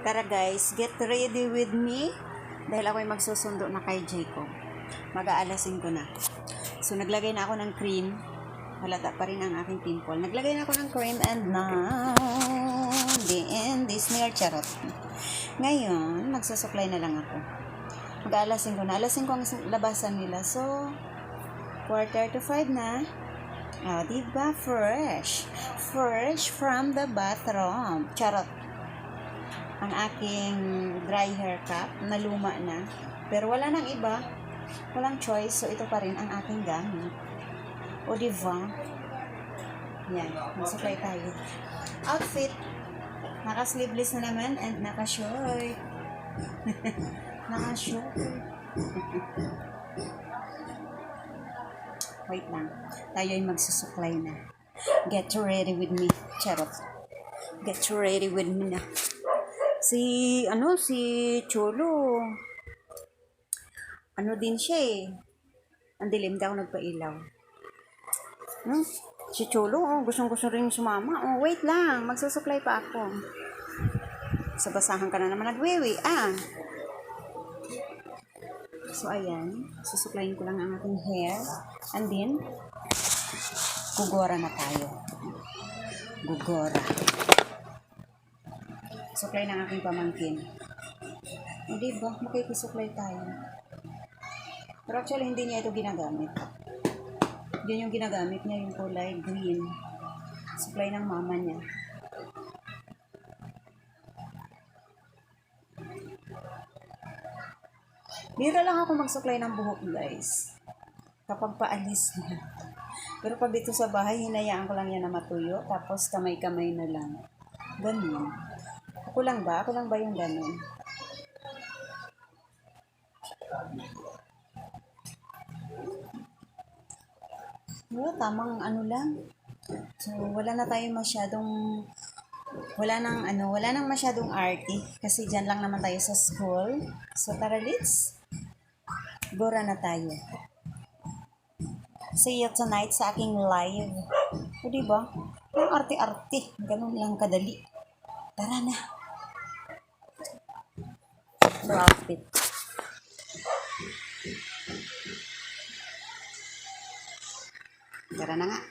Tara guys, get ready with me dahil ako'y magsusundo na kay Jacob. Mag-aalasin ko na. So naglagay na ako ng cream. Halata pa rin ang aking pimple. Naglagay na ako ng cream and now the end is near charot. Ngayon, magsusuklay na lang ako. Mag-aalasin ko na. Alasin ko ang labasan nila. So, quarter to five na. Ah, diba? Fresh. Fresh from the bathroom. Charot ang aking dry hair cap na luma na. Pero wala nang iba. Walang choice. So, ito pa rin ang aking gamit. O, diba? Yan. Magsukay tayo. Outfit. Naka-sleeveless na naman and naka-short. naka-short. Wait lang. Tayo ay magsusuklay na. Get ready with me. Charot. Get ready with me na. Si, ano, si Cholo. Ano din siya eh. Ang dilim daw nagpailaw. Hmm? Si Cholo, oh, gustong gusto rin sumama. Oh, wait lang, magsusuklay pa ako. Sa basahan ka na naman nagwiwi, ah. So, ayan. Susuklayin ko lang ang aking hair. And then, gugora na tayo. Gugora. Suklay ng aking pamangkin. Hindi ba? Makikisuklay tayo. Pero actually, hindi niya ito ginagamit. Yun yung ginagamit niya, yung kulay green. Suklay ng mama niya. Bira lang ako magsuklay ng buhok, guys. Kapag paalis na. Pero pag dito sa bahay, hinayaan ko lang yan na matuyo. Tapos kamay-kamay na lang. Ganun. Ako lang ba? Ako lang ba yung ganun? Wala, tamang ano lang. So, wala na tayo masyadong wala nang ano, wala nang masyadong arty kasi diyan lang naman tayo sa school. So tara let's Gora na tayo. See you tonight sa aking live. O diba? Ang arte-arte. Ganun lang kadali. Tara na. So, outfit. Tara na nga.